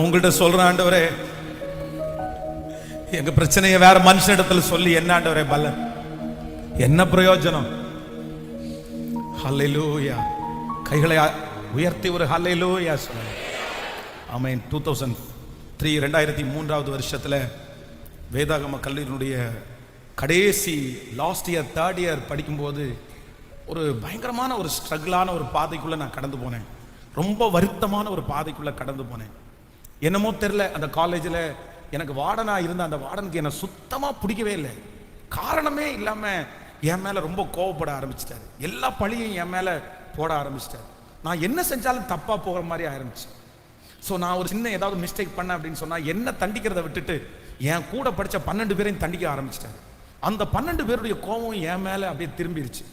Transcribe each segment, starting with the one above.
உங்கள்கிட்ட சொல்றேன் ஆண்டவரே. எங்க பிரச்சனையை வேற மனுஷனிடத்துல சொல்லி என்ன ஆண்டவரே பலன்? என்ன பிரயோஜனம்? ஹல்லேலூயா கைகளை உயர்த்தி ஒரு ஹல்லேலூயா சொல்லுங்க. ஆமென் டூ தௌசண்ட் த்ரீ ரெண்டாயிரத்தி மூன்றாவது வருஷத்துல வேதாகம கல்லூரியினுடைய கடைசி லாஸ்ட் இயர் தேர்ட் இயர் படிக்கும்போது ஒரு பயங்கரமான ஒரு ஸ்ட்ரகிளான ஒரு பாதைக்குள்ள நான் கடந்து போனேன். ரொம்ப வருத்தமான ஒரு பாதைக்குள்ள கடந்து போனேன். என்னமோ தெரில அந்த காலேஜில் எனக்கு வார்டனாக இருந்த அந்த வார்டனுக்கு என்னை சுத்தமாக பிடிக்கவே இல்லை. காரணமே இல்லாமல் என் மேலே ரொம்ப கோவப்பட ஆரம்பிச்சிட்டாரு. எல்லா பழியும் என் மேலே போட ஆரம்பிச்சிட்டாரு. நான் என்ன செஞ்சாலும் தப்பாக போகிற மாதிரி ஆரம்பிச்சு ஸோ நான் ஒரு சின்ன ஏதாவது மிஸ்டேக் பண்ணேன் அப்படின்னு சொன்னால் என்ன தண்டிக்கிறத விட்டுட்டு என் கூட படித்த பன்னெண்டு பேரையும் தண்டிக்க ஆரம்பிச்சிட்டாரு. அந்த பன்னெண்டு பேருடைய கோபம் என் மேலே அப்படியே திரும்பிடுச்சு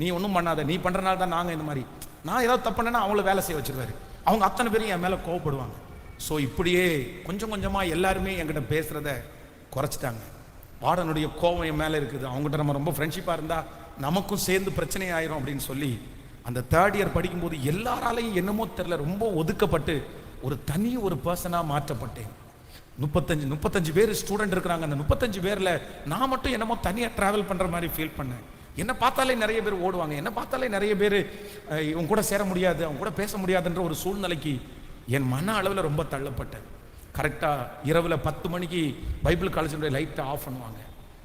நீ ஒன்றும் பண்ணாத நீ பண்ணுறனால தான் நாங்கள் இந்த மாதிரி. நான் ஏதாவது தப்பு பண்ணேன்னா அவங்கள வேலை செய்ய வச்சிருவாரு. அவங்க அத்தனை பேரும் என் மேலே கோவப்படுவாங்க. ஸோ இப்படியே கொஞ்சம் கொஞ்சமாக எல்லாருமே என்கிட்ட பேசுகிறத குறைச்சிட்டாங்க. வார்டனுடைய கோவம் என் மேலே இருக்குது. அவங்ககிட்ட நம்ம ரொம்ப ஃப்ரெண்ட்ஷிப்பாக இருந்தால் நமக்கும் சேர்ந்து பிரச்சனை ஆயிரும் அப்படின்னு சொல்லி அந்த தேர்ட் இயர் படிக்கும்போது எல்லாராலையும் என்னமோ தெரில ரொம்ப ஒதுக்கப்பட்டு ஒரு தனி ஒரு பர்சனாக மாற்றப்பட்டேன். முப்பத்தஞ்சு முப்பத்தஞ்சு பேர் ஸ்டூடெண்ட் இருக்கிறாங்க. அந்த முப்பத்தஞ்சு பேரில் நான் மட்டும் என்னமோ தனியாக ட்ராவல் பண்ணுற மாதிரி ஃபீல் பண்ணேன். என்ன பார்த்தாலே நிறைய பேர் ஓடுவாங்க. என்ன பார்த்தாலே நிறைய பேர் இவங்க கூட சேர முடியாது. அவங்க கூட பேச முடியாதுன்ற ஒரு சூழ்நிலைக்கு என் மன அளவில் ரொம்ப தள்ளப்பட்டேன் கரெக்டாக இரவில் பத்து மணிக்கு பைபிள் காலேஜினுடைய லைட்டை ஆஃப் பண்ணுவாங்க.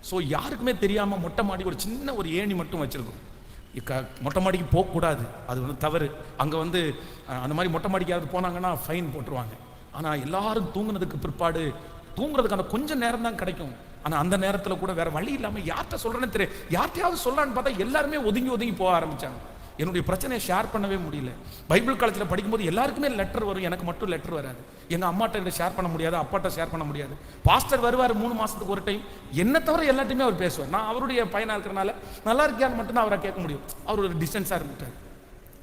ஸோ யாருக்குமே தெரியாமல் மொட்டை மாடி ஒரு சின்ன ஒரு ஏணி மட்டும் வச்சுருக்கோம். க மொட்டை மாடிக்கு போகக்கூடாது அது வந்து தவறு. அங்கே வந்து அந்த மாதிரி மொட்டை மாடிக்கு யாராவது போனாங்கன்னா ஃபைன் போட்டுருவாங்க. ஆனால் எல்லாரும் தூங்குனதுக்கு பிற்பாடு தூங்குறதுக்கான கொஞ்சம் நேரம் தான் கிடைக்கும். ஆனால் அந்த நேரத்தில் கூட வேற வழி இல்லாமல் யார்கிட்ட சொல்கிறேன்னு தெரியும் யார்கிட்டயாவது சொல்லலான்னு பார்த்தா எல்லாருமே ஒதுங்கி ஒதுங்கி போக ஆரம்பித்தாங்க என்னுடைய பிரச்சனையை ஷேர் பண்ணவே முடியல. பைபிள் காலேஜில் படிக்கும்போது எல்லாருக்குமே லெட்டர் வரும். எனக்கு மட்டும் லெட்டர் வராது. எங்கள் அம்மாட்ட கிட்ட ஷேர் பண்ண முடியாது அப்பாட்ட ஷேர் பண்ண முடியாது. பாஸ்டர் வருவார் மூணு மாதத்துக்கு ஒரு டைம் என்ன தவிர எல்லாத்தையுமே அவர் பேசுவார். நான் அவருடைய பையனாக இருக்கிறனால நல்லா இருக்கியான்னு மட்டும்தான் அவரை கேட்க முடியும். அவர் ஒரு டிஸ்டன்ஸாக இருந்துட்டார்.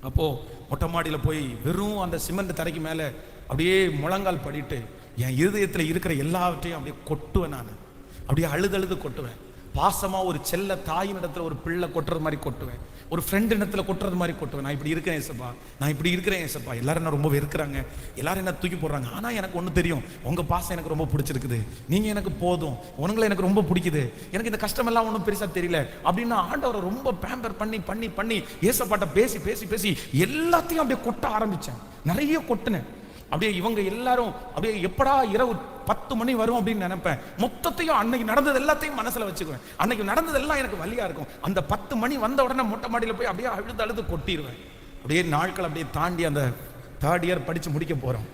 அப்போது மொட்டை மாடியில் போய் வெறும் அந்த சிமெண்ட் தரைக்கு மேலே அப்படியே முழங்கால் படிட்டு என் இருதயத்தில் இருக்கிற எல்லாவற்றையும் அப்படியே கொட்டுவேன் நான். அப்படியே அழுது அழுது கொட்டுவேன். பாசமாக ஒரு செல்ல தாயின் இடத்துல ஒரு பிள்ளை கொட்டுறது மாதிரி கொட்டுவேன். ஒரு ஃப்ரெண்ட் இடத்துல கொட்டுறது மாதிரி கொட்டுவேன். நான் இப்படி இருக்கிறேன் ஏசப்பா. நான் இப்படி இருக்கிறேன் ஏசப்பா. எல்லாரும் என்ன ரொம்ப வெறுக்கிறாங்க. எல்லாரும் என்ன தூக்கி போடுறாங்க. ஆனால் எனக்கு ஒன்று தெரியும். உங்கள் பாசம் எனக்கு ரொம்ப பிடிச்சிருக்குது. நீங்கள் எனக்கு போதும். உங்களை எனக்கு ரொம்ப பிடிக்குது. எனக்கு இந்த கஷ்டமெல்லாம் ஒன்றும் பெருசாக தெரியல. அப்படின்னு ஆண்டவரை ரொம்ப பேம்பர் பண்ணி பண்ணி பண்ணி ஏசப்பாட்ட பேசி பேசி பேசி எல்லாத்தையும் அப்படியே கொட்ட ஆரம்பித்தேன் நிறைய கொட்டினேன். அப்படியே இவங்க எல்லாரும் அப்படியே எப்படா இரவு பத்து மணி வரும் அப்படின்னு நினைப்பேன். மொத்தத்தையும் அன்னைக்கு நடந்தது எல்லாத்தையும் மனசுல வச்சுக்குவேன். அன்னைக்கு நடந்தது எல்லாம் எனக்கு வழியா இருக்கும். அந்த பத்து மணி வந்த உடனே மொட்டை மாடியில் போய் அப்படியே அழுது அழுது கொட்டிடுவேன் அப்படியே நாட்கள் அப்படியே தாண்டி அந்த தேர்ட் இயர் படிச்சு முடிக்க போறோம்.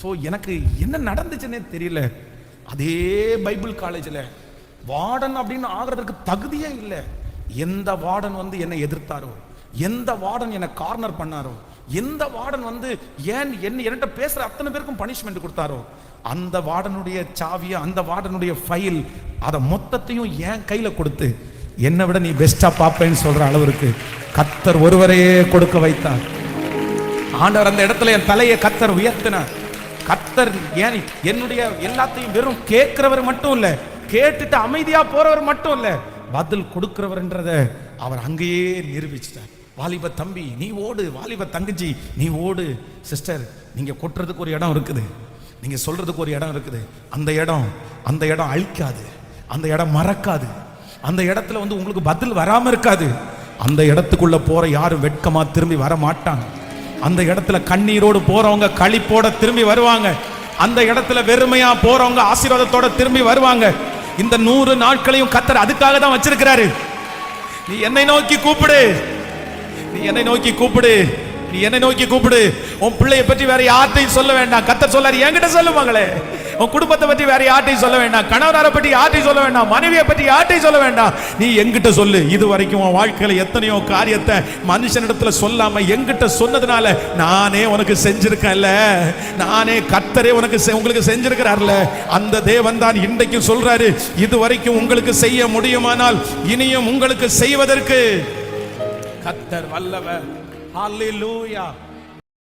ஸோ எனக்கு என்ன நடந்துச்சுன்னே தெரியல. அதே பைபிள் காலேஜில் வார்டன் அப்படின்னு ஆகிறதுக்கு தகுதியே இல்லை. எந்த வார்டன் வந்து என்னை எதிர்த்தாரோ எந்த வார்டன் என்னை கார்னர் பண்ணாரோ எந்த வார்டன் வந்து ஏன் என்ன என்கிட்ட பேசுற அத்தனை பேருக்கும் பனிஷ்மெண்ட் கொடுத்தாரோ அந்த வார்டனுடைய சாவியை அந்த வார்டனுடைய ஃபைல் அதை மொத்தத்தையும் என் கையில் கொடுத்து என்னை விட நீ பெஸ்டா பார்ப்பேன்னு சொல்ற அளவிற்கு கத்தர் ஒருவரையே கொடுக்க வைத்தார். ஆண்டவர் அந்த இடத்துல என் தலையை கத்தர் உயர்த்தினார். கத்தர் ஏன் என்னுடைய எல்லாத்தையும் வெறும் கேட்கிறவர் மட்டும் இல்ல கேட்டுட்டு அமைதியா போறவர் மட்டும் இல்ல பதில் கொடுக்கிறவர்ன்றத அவர் அங்கேயே நிரூபிச்சிட்டார். வாலிப தம்பி நீ ஓடு. வாலிப தங்கச்சி நீ ஓடு. சிஸ்டர் நீங்கள் கொட்டுறதுக்கு ஒரு இடம் இருக்குது. நீங்கள் சொல்கிறதுக்கு ஒரு இடம் இருக்குது. அந்த இடம் அந்த இடம் அழிக்காது. அந்த இடம் மறக்காது. அந்த இடத்துல வந்து உங்களுக்கு பதில் வராமல் இருக்காது. அந்த இடத்துக்குள்ளே போகிற யாரும் வெட்கமா திரும்பி வர மாட்டாங்க. அந்த இடத்துல கண்ணீரோடு போறவங்க களிப்போட திரும்பி வருவாங்க. அந்த இடத்துல வெறுமையாக போறவங்க ஆசீர்வாதத்தோட திரும்பி வருவாங்க. இந்த நூறு நாட்களையும் கத்தர் அதுக்காக தான் வச்சிருக்கிறாரு. நீ என்னை நோக்கி கூப்பிடு. நீ என்னை நோக்கி கூப்பிடு. நீ என்னை நோக்கி கூப்பிடு. உன் பிள்ளையை பற்றி வேற யார்ட்டையும் சொல்ல வேண்டாம். கத்தர் சொல்லாரு என்கிட்ட சொல்லு மகளே உன் குடும்பத்தை பற்றி வேற யார்ட்டையும் சொல்ல வேண்டாம். கணவனாரை பற்றி யார்ட்டையும் சொல்ல வேண்டாம். மனைவியை பற்றி யார்ட்டையும் சொல்ல வேண்டாம். நீ எங்கிட்ட சொல்லு. இது வரைக்கும் உன் வாழ்க்கையில எத்தனையோ காரியத்தை மனுஷனிடத்துல சொல்லாம எங்கிட்ட சொன்னதுனால நானே உனக்கு செஞ்சிருக்கேன்ல. நானே கத்தரே உனக்கு செ- உங்களுக்கு செஞ்சிருக்கிறார்ல. அந்த தேவன் தான் இன்றைக்கும் சொல்றாரு இது வரைக்கும் உங்களுக்கு செய்ய முடியுமானால் இனியும் உங்களுக்கு செய்வதற்கு கத்தர் வல்லவர். ஹalleluya